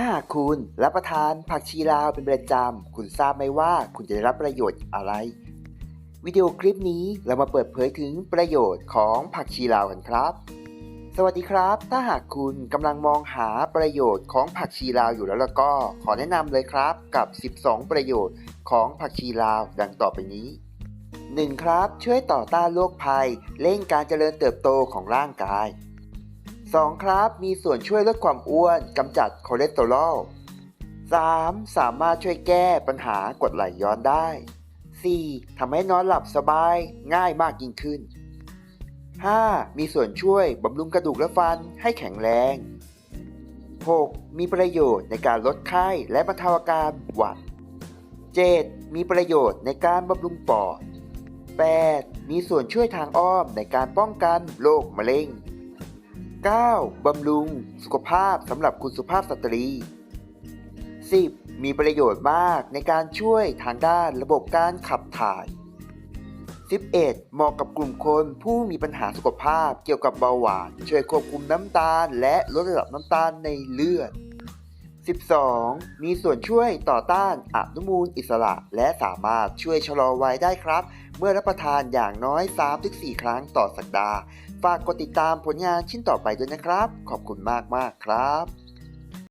ถ้าหากคุณรับประทานผักชีลาวเป็นประจำ คุณทราบไหมว่าคุณจะได้รับประโยชน์อะไร วิดีโอคลิปนี้เรามาเปิดเผยถึงประโยชน์ของผักชีลาวกันครับ สวัสดีครับ ถ้าหากคุณกำลังมองหาประโยชน์ของผักชีลาวอยู่แล้วแล้วก็ ขอแนะนำเลยครับกับ 12 ประโยชน์ของผักชีลาวดังต่อไปนี้ 1. ครับ ช่วยต่อต้านโรคภัย เร่งการเจริญเติบโตของร่างกาย 2. ครับ มีส่วนช่วยลดความอ้วนกำจัดคอเลสเตอรอล 3. สามารถช่วยแก้ปัญหากรดไหลย้อนได้ 4. ทำให้นอนหลับสบายง่ายมากยิ่งขึ้น 5. มีส่วนช่วยบำรุงกระดูกและฟันให้แข็งแรง 6. มีประโยชน์ในการลดไข้และบรรเทาอาการหวัด 7. มีประโยชน์ในการบำรุงปอด 8. มีส่วนช่วยทางอ้อมในการป้องกันโรคมะเร็ง 9. บำรุง สุขภาพสำหรับคุณสุภาพสตรี 10. มีประโยชน์มากในการช่วยทางด้านระบบการขับถ่าย 11. เหมาะกับกลุ่มคนผู้มีปัญหาสุขภาพเกี่ยวกับเบาหวาน ช่วยควบคุมน้ำตาล และลดระดับน้ำตาลในเลือด 12. มีส่วนช่วยต่อต้านอนุมูลอิสระ และสามารถช่วยชะลอวัยได้ครับ เมื่อรับประทานอย่างน้อย 3-4 ครั้งต่อสัปดาห์ ฝากกดติดตามผลงานชิ้นต่อไปด้วยนะครับ ขอบคุณมากๆครับ